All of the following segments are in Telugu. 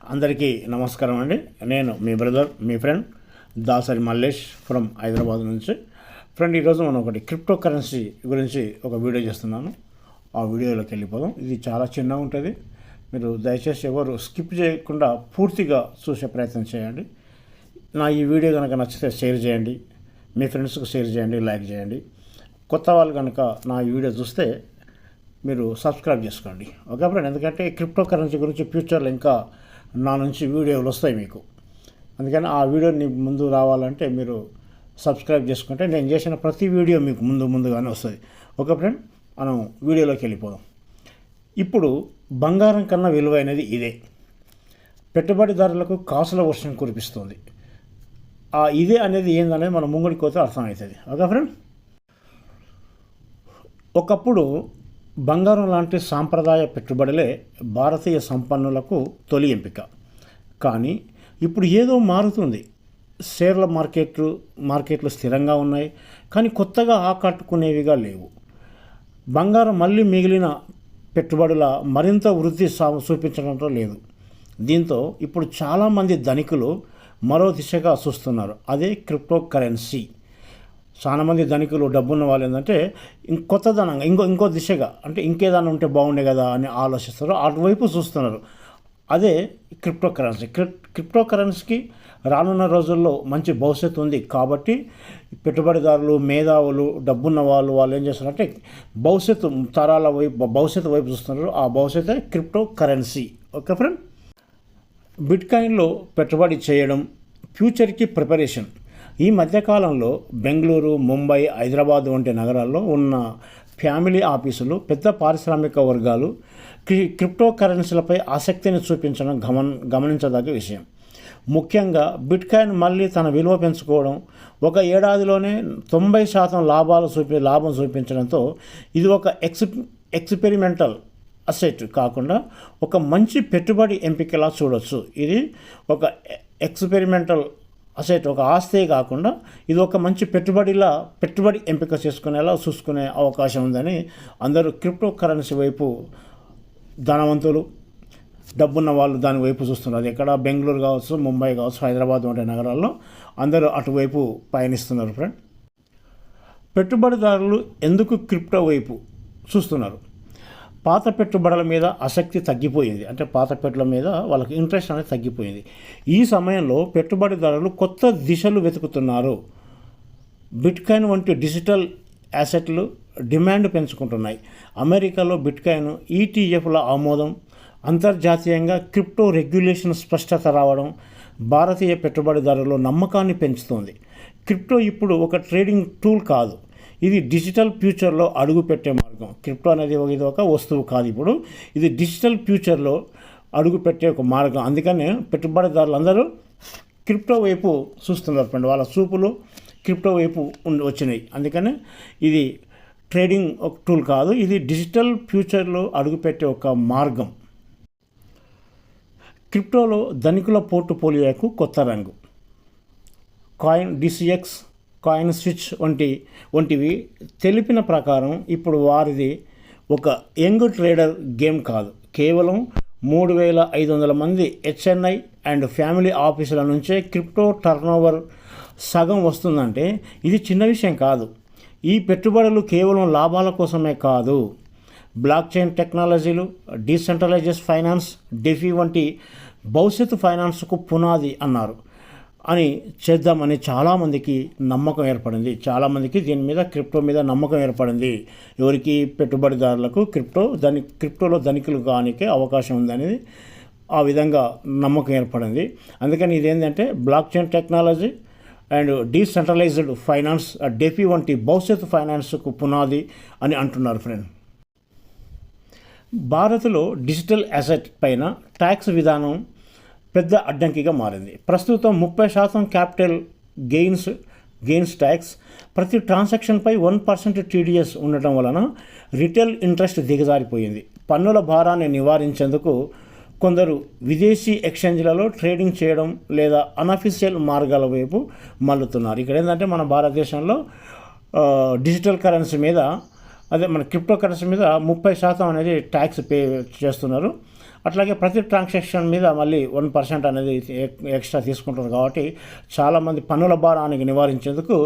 అందరికీ నమస్కారం అండి. నేను మీ బ్రదర్ మీ ఫ్రెండ్ దాసరి మల్లేష్ ఫ్రమ్ హైదరాబాద్ నుంచి. ఫ్రెండ్ ఈరోజు మనం ఒకటి క్రిప్టో కరెన్సీ గురించి ఒక వీడియో చేస్తున్నాను. ఆ వీడియోలోకి వెళ్ళిపోదాం. ఇది చాలా చిన్నగా ఉంటుంది. మీరు దయచేసి ఎవరు స్కిప్ చేయకుండా పూర్తిగా చూసే ప్రయత్నం చేయండి. నా ఈ వీడియో కనుక నచ్చితే షేర్ చేయండి. మీ ఫ్రెండ్స్కి షేర్ చేయండి లైక్ చేయండి. కొత్త వాళ్ళు కనుక నా ఈ వీడియో చూస్తే మీరు సబ్స్క్రైబ్ చేసుకోండి. Okay friend? ఎందుకంటే క్రిప్టో కరెన్సీ గురించి ఫ్యూచర్లో ఇంకా నా నుంచి వీడియోలు వస్తాయి మీకు. అందుకని ఆ వీడియో మీకు ముందు రావాలంటే మీరు సబ్స్క్రైబ్ చేసుకుంటే నేను చేసిన ప్రతి వీడియో మీకు ముందు ముందుగానే వస్తుంది. ఓకే ఫ్రెండ్ మనం వీడియోలోకి వెళ్ళిపోదాం. ఇప్పుడు బంగారం కన్నా విలువైనది ఇదే. పెట్టుబడిదారులకు కాసుల వర్షం కురిపిస్తుంది. ఆ ఇదే అనేది ఏందనేది మనం ముంగడికి పోతే అర్థమవుతుంది. ఓకే ఫ్రెండ్ ఒకప్పుడు బంగారం లాంటి సాంప్రదాయ పెట్టుబడులే భారతీయ సంపన్నులకు తొలి ఎంపిక. కానీ ఇప్పుడు ఏదో మారుతుంది. షేర్ల మార్కెట్లు మార్కెట్లు స్థిరంగా ఉన్నాయి. కానీ కొత్తగా ఆకట్టుకునేవిగా లేవు. బంగారం మళ్ళీ మిగిలిన పెట్టుబడుల మరింత వృద్ధి సా చూపించడంతో లేదు. దీంతో ఇప్పుడు చాలామంది ధనికులు మరో దిశగా చూస్తున్నారు. అదే క్రిప్టో కరెన్సీ చాలామంది ధనికులు డబ్బున్న వాళ్ళు ఏంటంటే కొత్తదనంగా ఇంకో ఇంకో దిశగా అంటే ఇంకేదన్నా ఉంటే బాగుండే కదా అని ఆలోచిస్తారు అటువైపు చూస్తున్నారు. అదే క్రిప్టో కరెన్సీ క్రిప్టో కరెన్సీకి రానున్న రోజుల్లో మంచి భవిష్యత్తు ఉంది కాబట్టి పెట్టుబడిదారులు మేధావులు డబ్బున్న వాళ్ళు వాళ్ళు ఏం చేస్తారంటే భవిష్యత్తు తరాల వైపు భవిష్యత్తు వైపు చూస్తున్నారు. ఆ భవిష్యత్తే క్రిప్టో కరెన్సీ ఓకే ఫ్రెండ్? బిట్కాయిన్లో పెట్టుబడి చేయడం ఫ్యూచర్కి ప్రిపరేషన్. ఈ మధ్యకాలంలో బెంగళూరు ముంబై హైదరాబాద్ వంటి నగరాల్లో ఉన్న ఫ్యామిలీ ఆఫీసులు పెద్ద పారిశ్రామిక వర్గాలు క్రిప్టో కరెన్సీలపై ఆసక్తిని చూపించడం గమన గమనించదగ్గ విషయం. ముఖ్యంగా బిట్కాయిన్ మళ్ళీ తన విలువ పెంచుకోవడం ఒక ఏడాదిలోనే తొంభై శాతం లాభాలు చూపి లాభం చూపించడంతో ఇది ఒక ఎక్స్ ఎక్స్పెరిమెంటల్ అసెట్ కాకుండా ఒక మంచి పెట్టుబడి ఎంపికలా చూడొచ్చు. ఇది ఒక ఎక్స్పెరిమెంటల్ అసెట్ ఒక ఆస్తే కాకుండా ఇది ఒక మంచి పెట్టుబడిలా పెట్టుబడి ఎంపిక చేసుకునేలా చూసుకునే అవకాశం ఉందని అందరూ క్రిప్టో కరెన్సీ వైపు ధనవంతులు డబ్బున్న వాళ్ళు దాని వైపు చూస్తున్నారు. ఎక్కడ బెంగళూరు కావచ్చు ముంబై కావచ్చు హైదరాబాద్ వంటి నగరాల్లో అందరూ అటువైపు పయనిస్తున్నారు ఫ్రెండ్. పెట్టుబడిదారులు ఎందుకు క్రిప్టో వైపు చూస్తున్నారు? పాత పెట్టుబడుల మీద ఆసక్తి తగ్గిపోయింది. అంటే పాత పెట్టుల మీద వాళ్ళకి ఇంట్రెస్ట్ అనేది తగ్గిపోయింది. ఈ సమయంలో పెట్టుబడిదారులు కొత్త దిశలు వెతుకుతున్నారు. బిట్కాయిన్ వంటి డిజిటల్ యాసెట్లు డిమాండ్ పెంచుకుంటున్నాయి. అమెరికాలో బిట్కాయిన్ ఈటీఎఫ్ల ఆమోదం అంతర్జాతీయంగా క్రిప్టో రెగ్యులేషన్ స్పష్టత రావడం భారతీయ పెట్టుబడిదారుల్లో నమ్మకాన్ని పెంచుతోంది. క్రిప్టో ఇప్పుడు ఒక ట్రేడింగ్ టూల్ కాదు. ఇది డిజిటల్ ఫ్యూచర్లో అడుగుపెట్టే మార్గం. క్రిప్టో అనేది ఇది ఒక వస్తువు కాదు ఇప్పుడు. ఇది డిజిటల్ ఫ్యూచర్లో అడుగుపెట్టే ఒక మార్గం. అందుకనే పెట్టుబడిదారులు అందరూ క్రిప్టో వైపు చూస్తున్నారు ఫ్రెండ్. వాళ్ళ చూపులు క్రిప్టో వైపు వచ్చినాయి. అందుకనే ఇది ట్రేడింగ్ ఒక టూల్ కాదు. ఇది డిజిటల్ ఫ్యూచర్లో అడుగుపెట్టే ఒక మార్గం. క్రిప్టోలో ధనికుల పోర్టుపోలియోకు కొత్త రంగు. కాయిన్ డిసిఎక్స్ కాయిన్ స్విచ్ వంటి వంటివి తెలిపిన ప్రకారం ఇప్పుడు వారిది ఒక యంగ్ ట్రేడర్ గేమ్ కాదు. కేవలం మూడు వేల ఐదు వందల మంది హెచ్ఎన్ఐ అండ్ ఫ్యామిలీ ఆఫీసుల నుంచే క్రిప్టో టర్నోవర్ సగం వస్తుందంటే ఇది చిన్న విషయం కాదు. ఈ పెట్టుబడులు కేవలం లాభాల కోసమే కాదు. బ్లాక్ చైన్ టెక్నాలజీలు డీసెంట్రలైజెస్ ఫైనాన్స్ డెఫీ వంటి భవిష్యత్తు ఫైనాన్స్కు పునాది అన్నారు. అని చేద్దామని చాలామందికి నమ్మకం ఏర్పడింది. చాలామందికి దీని మీద క్రిప్టో మీద నమ్మకం ఏర్పడింది. ఎవరికి పెట్టుబడిదారులకు క్రిప్టో దాని క్రిప్టోలో ధనికులు కానికే అవకాశం ఉందనేది ఆ విధంగా నమ్మకం ఏర్పడింది. అందుకని ఇదేంటంటే block chain technology and decentralised finance DeFi వంటి భవిష్యత్తు ఫైనాన్స్కు పునాది అని అంటున్నారు ఫ్రెండ్. భారత్లో డిజిటల్ అసెట్ పైన ట్యాక్స్ విధానం పెద్ద అడ్డంకిగా మారింది. ప్రస్తుతం ముప్పై శాతం క్యాపిటల్ గెయిన్స్ గెయిన్స్ ట్యాక్స్ ప్రతి ట్రాన్సాక్షన్పై వన్ పర్సెంట్ టీడీఎస్ ఉండటం వలన రిటైల్ ఇంట్రెస్ట్ దిగజారిపోయింది. పన్నుల భారాన్ని నివారించేందుకు కొందరు విదేశీ ఎక్స్చేంజ్లలో ట్రేడింగ్ చేయడం లేదా అనఫిషియల్ మార్గాల వైపు మళ్ళుతున్నారు. ఇక్కడ ఏంటంటే మన భారతదేశంలో డిజిటల్ కరెన్సీ మీద అదే మన క్రిప్టో కరెన్సీ మీద ముప్పై శాతం అనేది ట్యాక్స్ పే చేస్తున్నారు. అట్లాగే ప్రతి ట్రాన్సాక్షన్ మీద మళ్ళీ వన్ పర్సెంట్ అనేది ఎక్- ఎక్స్ట్రా తీసుకుంటుంది కాబట్టి చాలామంది పన్నుల భారానికి నివారించేందుకు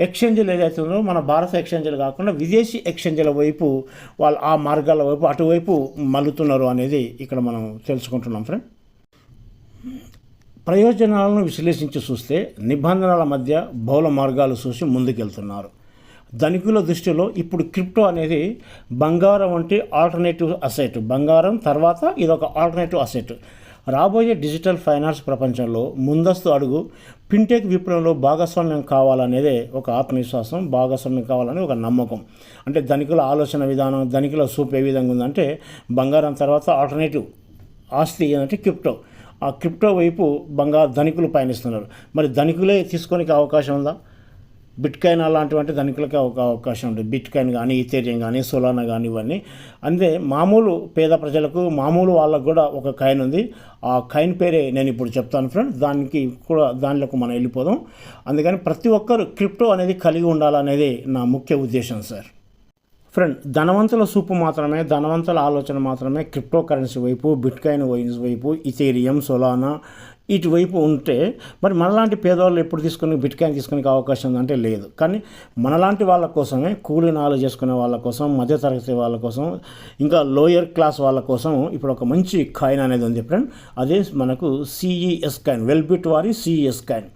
ఎక్స్చేంజ్లు ఏదైతే ఉందో మన భారత ఎక్స్చేంజ్లు కాకుండా విదేశీ ఎక్స్చేంజ్ల వైపు వాళ్ళు ఆ మార్గాల వైపు అటువైపు మల్లుతున్నారు అనేది ఇక్కడ మనం తెలుసుకుంటున్నాం ఫ్రెండ్ ప్రయోజనాలను విశ్లేషించి చూస్తే నిబంధనల మధ్య బహుళ మార్గాలు చూసి ముందుకెళ్తున్నారు. ధనికుల దృష్టిలో ఇప్పుడు క్రిప్టో అనేది బంగారం వంటి ఆల్టర్నేటివ్ అసెట్. బంగారం తర్వాత ఇదొక ఆల్టర్నేటివ్ అసెట్. రాబోయే డిజిటల్ ఫైనాన్స్ ప్రపంచంలో ముందస్తు అడుగు ఫిన్టెక్ విప్లవంలో భాగస్వామ్యం కావాలనేదే ఒక ఆత్మవిశ్వాసం భాగస్వామ్యం కావాలని ఒక నమ్మకం. అంటే ధనికుల ఆలోచన విధానం ధనికుల సూప్ ఏ విధంగా ఉందంటే బంగారం తర్వాత ఆల్టర్నేటివ్ ఆస్తి ఏంటంటే క్రిప్టో. ఆ క్రిప్టో వైపు బంగారు ధనికులు పయనిస్తున్నారు. మరి ధనికులే తీసుకోనికి అవకాశం ఉందా? బిట్ కాయిన్ అలాంటివంటి ధనికులకే ఒక అవకాశం ఉంటుంది. బిట్ కాయిన్ కానీ ఈథేరియం కానీ సోలానా కానీ ఇవన్నీ. అంతే మామూలు పేద ప్రజలకు మామూలు వాళ్ళకు కూడా ఒక కాయిన్ ఉంది. ఆ కాయిన్ పేరే నేను ఇప్పుడు చెప్తాను ఫ్రెండ్ దానికి కూడా దానిలోకి మనం వెళ్ళిపోదాం. అందుకని ప్రతి ఒక్కరు క్రిప్టో అనేది కలిగి ఉండాలనేది నా ముఖ్య ఉద్దేశం సార్. ఫ్రెండ్ ధనవంతుల సూపు మాత్రమే ధనవంతుల ఆలోచన మాత్రమే క్రిప్టో కరెన్సీ వైపు బిట్కాయిన్ వైన్స్ వైపు ఇథేరియం సొలానా ఇటువైపు ఉంటే మరి మనలాంటి పేదవాళ్ళు ఎప్పుడు తీసుకుని బిట్కాయిన్ తీసుకునే అవకాశం ఉందంటే లేదు. కానీ మనలాంటి వాళ్ళ కోసమే కూలి నాలు చేసుకునే వాళ్ళ కోసం మధ్యతరగతి వాళ్ళ కోసం ఇంకా లోయర్ క్లాస్ వాళ్ళ కోసం ఇప్పుడు ఒక మంచి కాయిన్ అనేది ఉంది ఫ్రెండ్. అదే మనకు సిఈఎస్ కాయిన్ వెల్బిట్ వారి సిఈఎస్ కాయిన్.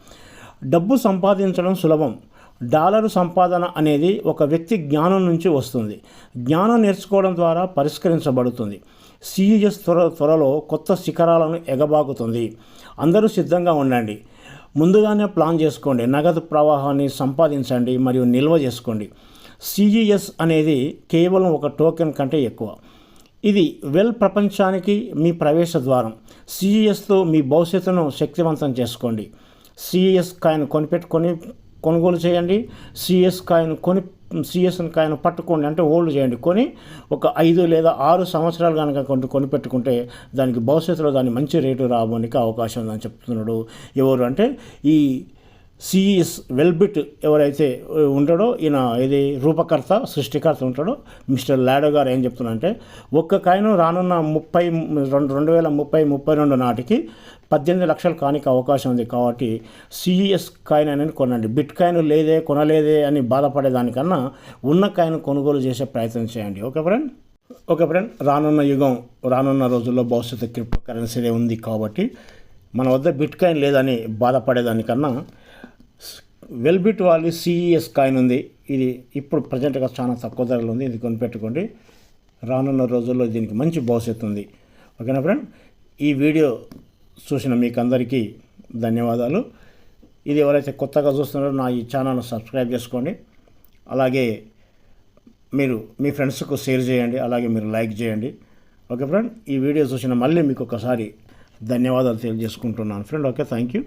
డబ్బు సంపాదించడం సులభం. డాలరు సంపాదన అనేది ఒక వ్యక్తి జ్ఞానం నుంచి వస్తుంది. జ్ఞానం నేర్చుకోవడం ద్వారా పరిష్కరించబడుతుంది. సిఈఎస్ త్వర త్వరలో కొత్త శిఖరాలను ఎగబాకుతుంది. అందరూ సిద్ధంగా ఉండండి. ముందుగానే ప్లాన్ చేసుకోండి. నగదు ప్రవాహాన్ని సంపాదించండి మరియు నిల్వ చేసుకోండి. సిఈఎస్ అనేది కేవలం ఒక టోకెన్ కంటే ఎక్కువ. ఇది వెల్ ప్రపంచానికి మీ ప్రవేశ ద్వారం. సిఈఎస్తో మీ భవిష్యత్తును శక్తివంతం చేసుకోండి. సిఈఎస్ కాయిన్ కొనిపెట్టుకొని కొనుగోలు చేయండి. సిఎస్ కాయిన్ కొని సిఎస్ ఆయన పట్టుకోండి అంటే హోల్డ్ చేయండి. కొని ఒక ఐదు లేదా ఆరు సంవత్సరాలు కనుక కొన్ని కొనిపెట్టుకుంటే దానికి భవిష్యత్తులో దాని మంచి రేటు రాబోనికి అవకాశం ఉందని చెప్తున్నాడు. ఎవరు అంటే ఈ సిఈఎస్ వెల్బిట్ ఎవరైతే ఉంటాడో ఈయన ఇది రూపకర్త సృష్టికర్త ఉంటాడో మిస్టర్ లాడో గారు ఏం చెప్తున్నారంటే ఒక్క కాయను రానున్న ముప్పై రెండు రెండు వేల ముప్పై ముప్పై రెండు నాటికి పద్దెనిమిది లక్షలు కానికి అవకాశం ఉంది కాబట్టి సిఈఎస్ కాయిన్ అనేది కొనండి. బిట్ కాయిన్ లేదే కొనలేదే అని బాధపడేదానికన్నా ఉన్న కాయిన్ కొనుగోలు చేసే ప్రయత్నం చేయండి. Okay friend? ఓకే ఫ్రెండ్ రానున్న యుగం రానున్న రోజుల్లో భవిష్యత్తు క్రిప్టో కరెన్సీనే ఉంది కాబట్టి మన వద్ద బిట్ కాయిన్ లేదని బాధపడేదానికన్నా వెల్బిట్ వాళ్ళ సిఈఎస్ కాయిన్ ఉంది. ఇది ఇప్పుడు ప్రజెంట్గా చాలా తక్కువ ధరలో ఉంది. ఇది కొనిపెట్టుకోండి. రానున్న రోజుల్లో దీనికి మంచి భవిష్యత్తు ఉంది. ఓకేనా ఫ్రెండ్? ఈ వీడియో చూసిన మీకు అందరికీ ధన్యవాదాలు. ఇది ఎవరైతే కొత్తగా చూస్తున్నారో నా ఈ ఛానల్ను సబ్స్క్రైబ్ చేసుకోండి. అలాగే మీరు మీ ఫ్రెండ్స్కు షేర్ చేయండి. అలాగే మీరు లైక్ చేయండి. Okay friend? ఈ వీడియో చూసిన మళ్ళీ మీకు ఒకసారి ధన్యవాదాలు తెలియజేసుకుంటున్నాను. Friend okay? Thank you